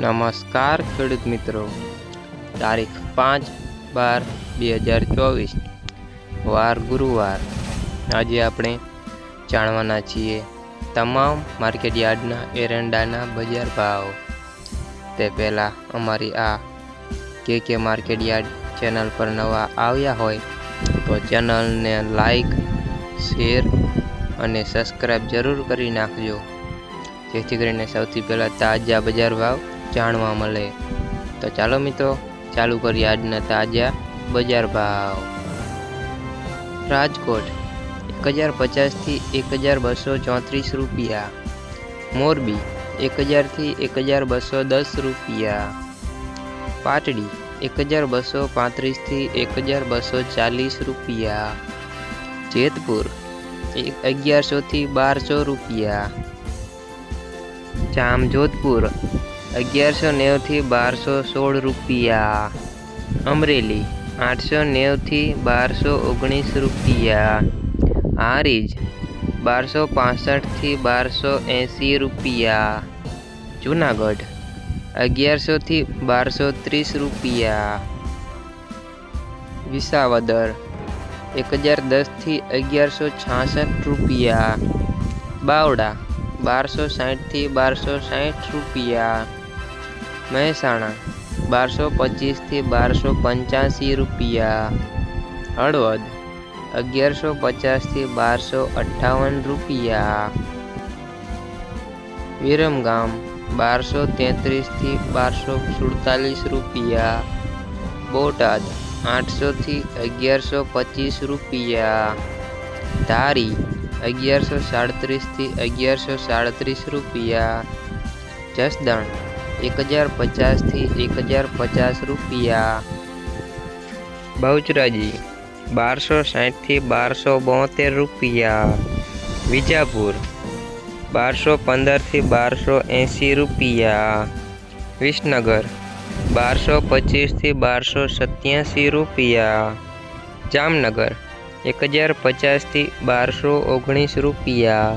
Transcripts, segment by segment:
નમસ્કાર, ખેડૂત મિત્રો. તારીખ પાંચ બાર બે હજાર ચોવીસ, વાર ગુરુવાર. આજે આપણે જાણવાના છીએ તમામ માર્કેટ યાર્ડના એરંડાના બજાર ભાવ. તે પહેલાં અમારી આ કે કે માર્કેટ યાર્ડ ચેનલ પર નવા આવ્યા હોય તો ચેનલને લાઈક, શેર અને સબસ્ક્રાઈબ જરૂર કરી નાખજો. જેથી કરીને સૌથી પહેલાં તાજા બજાર ભાવ જાણવા મળે. તો ચાલો મિત્રો, ચાલુ કરીએ આજના તાજા બજાર ભાવ. રાજકોટ, એક હજાર પચાસથી એક હજાર બસો ચોત્રીસ રૂપિયા. મોરબી, એક હજારથી એક હજાર બસો દસ રૂપિયા. પાટડી, એક હજાર બસો પાંત્રીસથી એક હજાર બસો ચાલીસ રૂપિયા. જેતપુર, એક અગિયારસોથી બારસો રૂપિયા. જામજોધપુર અગિયારસો નેવથી બારસો સોળ રૂપિયા. અમરેલી, આઠસો નેવથી બારસો ઓગણીસ રૂપિયા. હારીજ, બારસો પાસઠથી બારસો એંસી રૂપિયા. જુનાગઢ, અગિયારસોથી બારસો ત્રીસ રૂપિયા. વિસાવદર, એક હજાર દસથી અગિયારસો છાસઠ રૂપિયા. બાવડા, બારસો સાઠથી બારસો સાઠ રૂપિયા. મહેસાણા બારસો પચીસથી બારસો પંચ્યાસી રૂપિયા હળવદ અગિયારસો પચાસથી બારસો અઠ્ઠાવન રૂપિયા વિરમગામ બારસો તેત્રીસથી બારસો સુડતાલીસ રૂપિયા બોટાદ આઠસોથી અગિયારસો પચીસ રૂપિયા ધારી અગિયારસો સાડત્રીસથી અગિયારસો સાડત્રીસ રૂપિયા જસદણ એક હજાર પચાસથી એક હજાર પચાસ રૂપિયા બહુચરાજી બારસો સાઠથી બારસો બોતેર રૂપિયા વિજાપુર બારસો પંદરથી બારસો એંસી રૂપિયા વિસનગર બારસો પચીસથી બારસો સત્યાસી રૂપિયા જામનગર એક હજાર પચાસથી બારસો ઓગણીસ રૂપિયા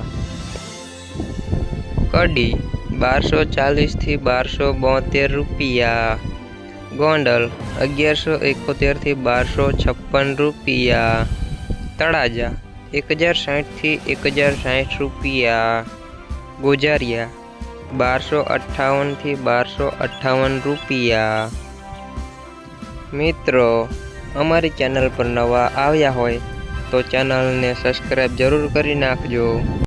કડી બારસો ચાલીસથી બારસો બોતેર રૂપિયા ગોંડલ અગિયારસો એકોતેરથી બારસો છપ્પન રૂપિયા તળાજા એક હજાર સાઠથી એક હજાર સાઠ રૂપિયા ગોજારિયા બારસો અઠ્ઠાવનથી બારસો અઠ્ઠાવન રૂપિયા મિત્રો અમારી ચેનલ પર નવા આવ્યા હોય તો ચેનલને સબસ્ક્રાઈબ જરૂર કરી નાખજો